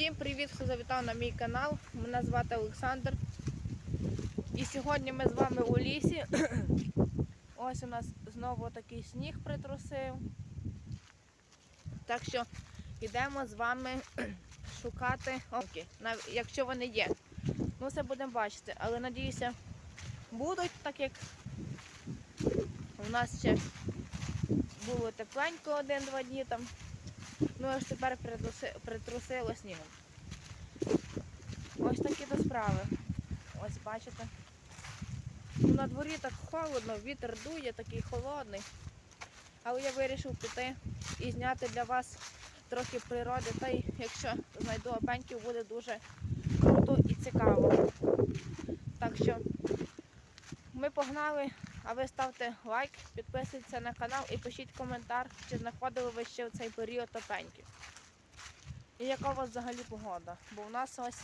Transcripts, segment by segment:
Всім привіт, хто завітав на мій канал. Мене звати Олександр. І сьогодні ми з вами у лісі. Ось у нас знову такий сніг притрусив. Так що йдемо з вами шукати нав- якщо вони є. Ну, все будемо бачити, але надіюся, будуть, так як у нас ще було тепленько один-два дні там. Ну аж тепер притруси- притрусило снігом. Ось такі то справи. Ось бачите. Ну, на дворі так холодно, вітер дує, такий холодний. Але я вирішив піти і зняти для вас трохи природи. Та й якщо знайду опеньків, буде дуже круто і цікаво. Так що ми погнали, а ви ставте лайк, підписуйтесь на канал і пишіть коментар, чи знаходили ви ще в цей період опеньків. І яка у вас взагалі погода? Бо у нас ось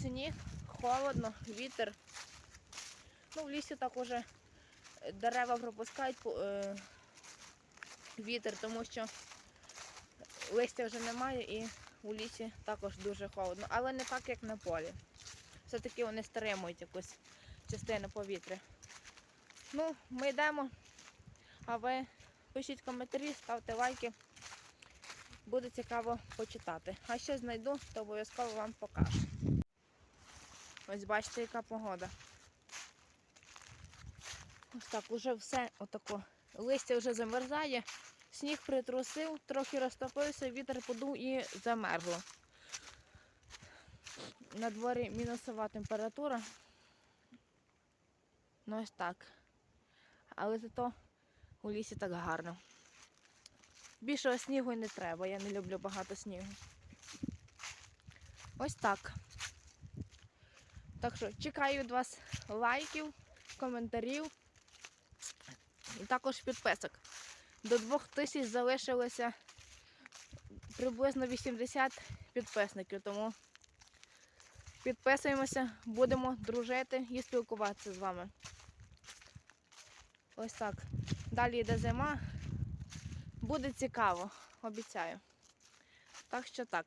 сніг, холодно, вітер. Ну, в лісі так уже дерева пропускають е, вітер, тому що листя вже немає і у лісі також дуже холодно. Але не так, як на полі. Все-таки вони стримують якусь частину повітря. Ну, ми йдемо. А ви пишіть коментарі, ставте лайки. Буде цікаво почитати. А що знайду, то обов'язково вам покажу. Ось бачите, яка погода. Ось так, уже все отако. Листя вже замерзає, сніг притрусив, трохи розтопився, вітер подув і замерзло. На дворі мінусова температура. Ну ось так. Але зато у лісі так гарно. Більшого снігу й не треба, я не люблю багато снігу. Ось так. Так що чекаю від вас лайків, коментарів і також підписок. До 2000 залишилося приблизно 80 підписників, тому підписуємося, будемо дружити і спілкуватися з вами. Ось так. Далі йде зима. Буде цікаво, обіцяю. Так що так.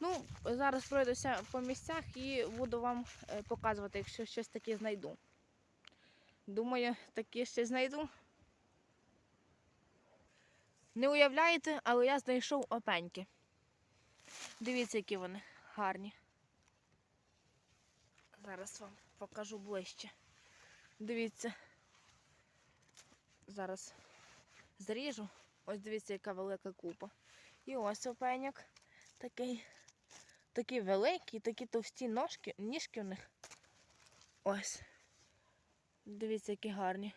Ну, зараз пройдуся по місцях і буду вам е, показувати, якщо щось таке знайду. Думаю, таке ще знайду. Не уявляєте, але я знайшов опеньки. Дивіться, які вони гарні. Зараз вам покажу ближче. Дивіться. Зараз зріжу. Ось дивіться, яка велика купа. І ось опеняк такий. Такі великі, такі товсті ножки, ніжки в них. Ось. Дивіться, які гарні.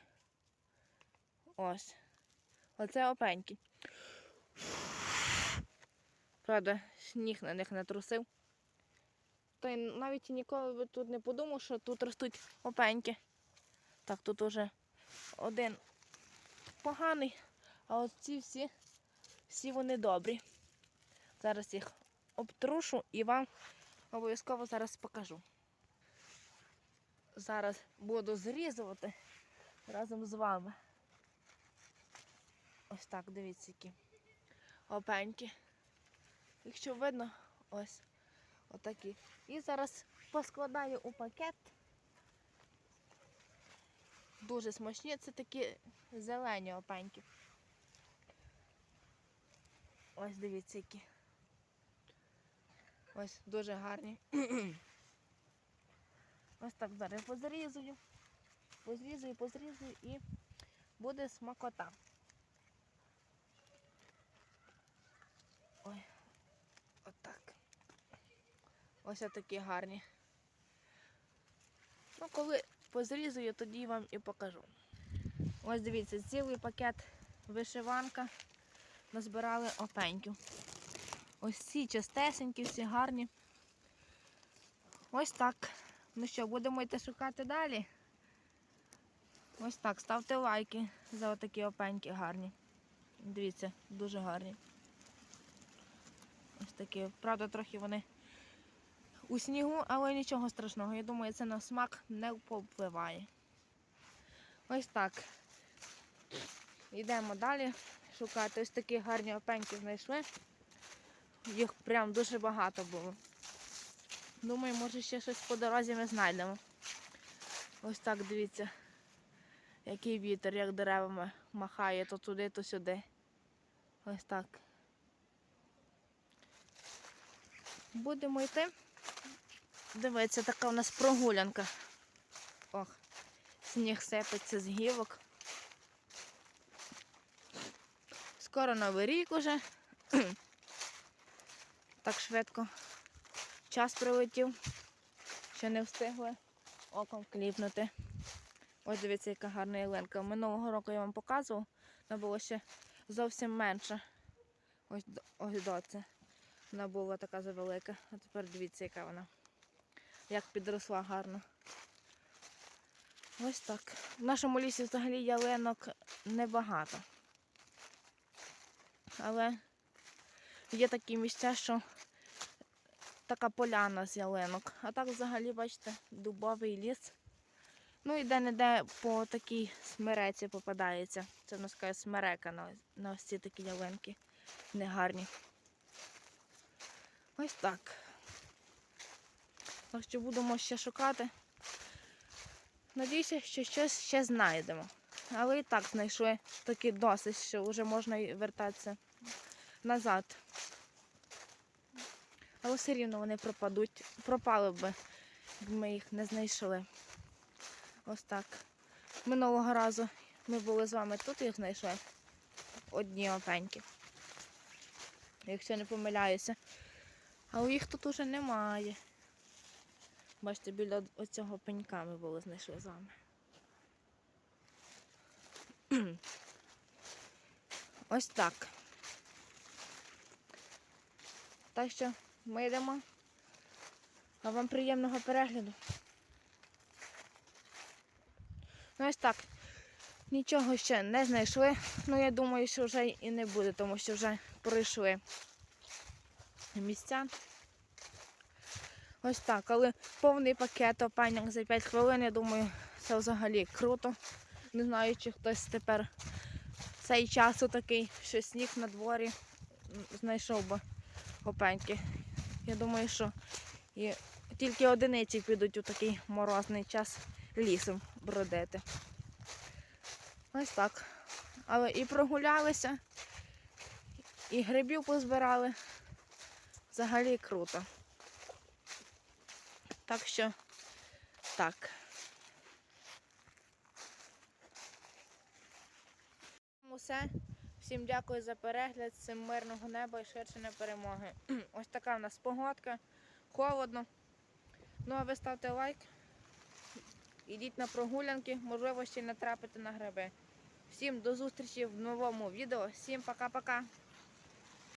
Ось. Оце опеньки. Правда, сніг на них не трусив. Та й навіть ніколи би тут не подумав, що тут ростуть опеньки. Так, тут уже один поганий, а от ці всі, всі вони добрі. Зараз їх обтрушу і вам обов'язково зараз покажу. Зараз буду зрізувати разом з вами. Ось так, дивіться, які опеньки. Якщо видно, ось отакі. І зараз поскладаю у пакет. Дуже смачні, це такі зелені опеньки. Ось дивіться які. Ось дуже гарні. Ось так зараз позрізую. Позрізую, позрізую і буде смакота. Ой, отак. Ось такі гарні. Ну, коли позрізую, тоді вам і покажу. Ось дивіться, цілий пакет вишиванка. Назбирали опеньків. Ось ці чистесенькі, всі гарні. Ось так. Ну що, будемо йти шукати далі. Ось так, ставте лайки за отакі опеньки гарні. Дивіться, дуже гарні. Ось такі. Правда, трохи вони у снігу, але нічого страшного. Я думаю, це на смак не повпливає. Ось так. Йдемо далі шукати. Ось такі гарні опеньки знайшли. їх прям дуже багато було. Думаю, може ще щось по дорозі ми знайдемо. Ось так дивіться, який вітер, як деревами махає то туди, то сюди. Ось так. Будемо йти. Дивіться, така у нас прогулянка. Ох, сніг сипеться з гілок. Скоро новий рік уже. так швидко. Час прилетів. Ще не встигли оком кліпнути. Ось дивіться, яка гарна ялинка. Минулого року я вам показував, вона була ще зовсім менша. Ось, ось доця. Вона була така завелика. А тепер дивіться, яка вона. Як підросла гарно. Ось так. В нашому лісі взагалі ялинок небагато. Але є такі місця, що така поляна з ялинок. А так взагалі, бачите, дубовий ліс. Ну і де-не-де по такій смереці попадається. Це в нас така смерека на, на ось ці такі ялинки. Негарні. Ось так. Так що будемо ще шукати. Надіюся, що щось ще знайдемо. Але і так знайшли таки досить, що вже можна і вертатися назад. Але все рівно вони пропадуть, пропали б, якби ми їх не знайшли. Ось так. Минулого разу ми були з вами тут їх знайшли. Одні опеньки. Якщо не помиляюся. Але їх тут уже немає. Бачите, біля оцього пенька ми були знайшли з вами. Ось так. Так що ми йдемо. А вам приємного перегляду. Ну ось так. Нічого ще не знайшли. Ну я думаю, що вже і не буде, тому що вже пройшли місця. Ось так, але повний пакет опеньок за 5 хвилин, я думаю, це взагалі круто. Не знаю, чи хтось тепер цей час такий, що сніг на дворі знайшов би опеньки. Я думаю, що і тільки одиниці підуть у такий морозний час лісом бродити. Ось так. Але і прогулялися, і грибів позбирали. Взагалі круто. Так що так. Усе. Всім дякую за перегляд. Всім мирного неба і швидше перемоги. Ось така в нас погодка. Холодно. Ну а ви ставте лайк. Ідіть на прогулянки, можливо, ще натрапити на гриби. Всім до зустрічі в новому відео. Всім пока-пока.